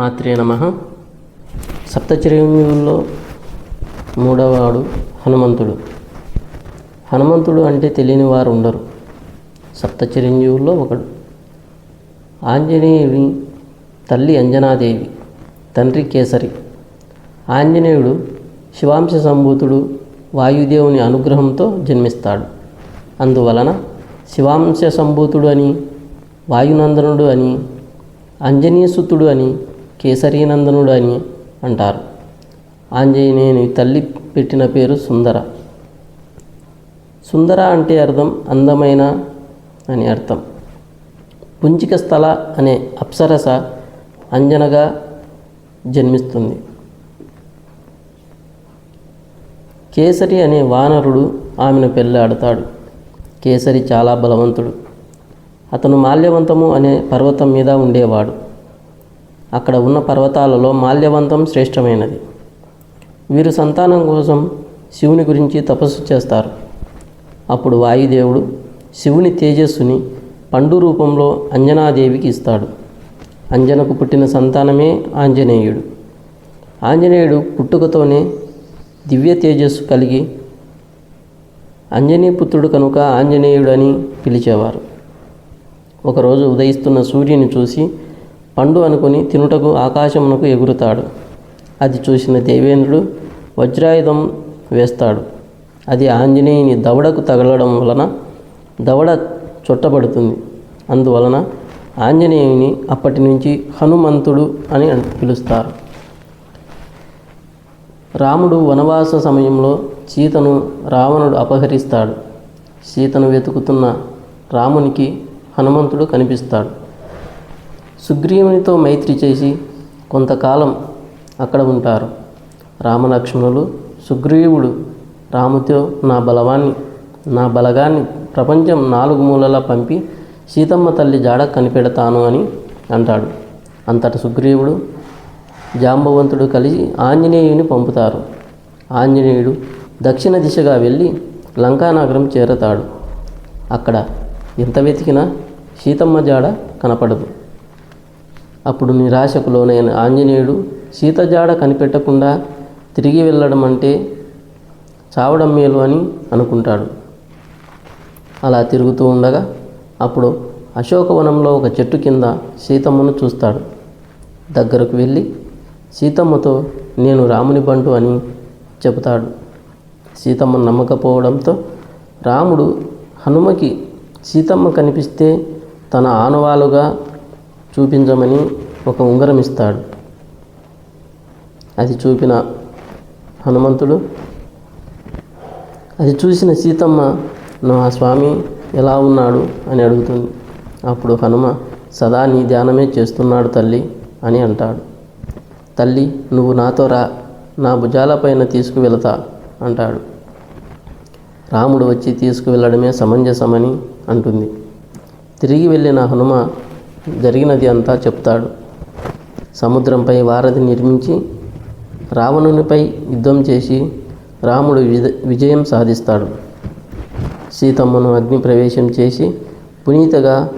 మాత్రే నమ. సప్తచిరంజీవుల్లో మూడవవాడు హనుమంతుడు. హనుమంతుడు అంటే తెలియని వారు ఉండరు. సప్త చిరంజీవుల్లో ఒకడు. ఆంజనేయుని తల్లి అంజనాదేవి తండ్రి కేసరి. ఆంజనేయుడు శివాంశ సంభూతుడు వాయుదేవుని అనుగ్రహంతో జన్మిస్తాడు. అందువలన శివాంశ సంభూతుడు అని వాయునందనుడు అని అంజనీసుతుడు అని కేసరీనందనుడు అని అంటారు. ఆంజనేయుని తల్లి పెట్టిన పేరు సుందర. సుందర అంటే అర్థం అందమైన అని అర్థం. పుంచిక స్థల అనే అప్సరస అంజనగా జన్మిస్తుంది. కేసరి అనే వానరుడు ఆమెను పెళ్ళాడతాడు కేసరి చాలా బలవంతుడు. అతను మాల్యవంతము అనే పర్వతం మీద ఉండేవాడు. అక్కడ ఉన్న పర్వతాలలో మాల్యవంతం శ్రేష్టమైనది. వీరు సంతానం కోసం శివుని గురించి తపస్సు చేస్తారు. అప్పుడు వాయుదేవుడు శివుని తేజస్సుని పండు రూపంలో అంజనాదేవికి ఇస్తాడు. అంజనకు పుట్టిన సంతానమే ఆంజనేయుడు. ఆంజనేయుడు పుట్టుకతోనే దివ్య తేజస్సు కలిగి అంజనీపుత్రుడు కనుక ఆంజనేయుడని పిలిచేవారు. ఒకరోజు ఉదయిస్తున్న సూర్యుని చూసి పండు అనుకుని తినుటకు ఆకాశమునకు ఎగురుతాడు. అది చూసిన దేవేంద్రుడు వజ్రాయుధం వేస్తాడు. అది ఆంజనేయుని దవడకు తగలడం వలన దవడ చుట్టబడుతుంది. అందువలన ఆంజనేయుని అప్పటి నుంచి హనుమంతుడు అని పిలుస్తారు. రాముడు వనవాస సమయంలో సీతను రావణుడు అపహరిస్తాడు. సీతను వెతుకుతున్న రామునికి హనుమంతుడు కనిపిస్తాడు. సుగ్రీవునితో మైత్రి చేసి కొంతకాలం అక్కడ ఉంటారు. రామలక్ష్మణులు సుగ్రీవుడు రాముతో నా బలవాన్ని నా బలగాన్ని ప్రపంచం నాలుగు మూలలా పంపి సీతమ్మ తల్లి జాడ కనిపెడతాను అని అంటాడు. అంతట సుగ్రీవుడు జాంబవంతుడు కలిసి ఆంజనేయుని పంపుతారు. ఆంజనేయుడు దక్షిణ దిశగా వెళ్ళి లంకానగరం చేరతాడు. అక్కడ ఎంత వెతికినా సీతమ్మ జాడ కనపడదు. అప్పుడు నిరాశకు లోనైన ఆంజనేయుడు సీత జాడ కనిపెట్టకుండా తిరిగి వెళ్ళడం అంటే చావడం మేలు అని అనుకుంటాడు. అలా తిరుగుతూ ఉండగా అప్పుడు అశోకవనంలో ఒక చెట్టు కింద సీతమ్మను చూస్తాడు. దగ్గరకు వెళ్ళి సీతమ్మతో నేను రాముని బంటు అని చెబుతాడు. సీతమ్మ నమ్మకపోవడంతో రాముడు హనుమకి సీతమ్మ కనిపిస్తే తన ఆనవాలుగా చూపించమని ఒక ఉంగరం ఇస్తాడు. అది చూపిన హనుమంతుడు అది చూసిన సీతమ్మ నా స్వామి ఎలా ఉన్నాడు? అని అడుగుతుంది. అప్పుడు హనుమ సదా నీ ధ్యానమే చేస్తున్నాడు తల్లి అని అంటాడు. తల్లి నువ్వు నాతో రా నా భుజాలపైన తీసుకువెళతా అంటాడు. రాముడు వచ్చి తీసుకువెళ్ళడమే సమంజసమని అంటుంది. తిరిగి వెళ్ళిన హనుమ జరిగినది అంతా చెప్తాడు. సముద్రంపై వారధి నిర్మించి రావణునిపై యుద్ధం చేసి రాముడు విజ- విజయం సాధిస్తాడు. సీతమ్మను అగ్ని ప్రవేశం చేసి పునీతగా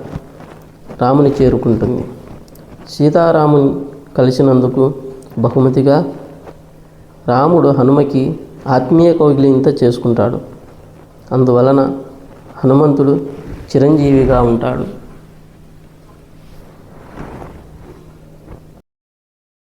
రాముని చేరుకుంటుంది. సీతారాముని కలిసినందుకు బహుమతిగా రాముడు హనుమకి ఆత్మీయ కౌగిలింత చేసుకుంటాడు. అందువలన హనుమంతుడు చిరంజీవిగా ఉంటాడు.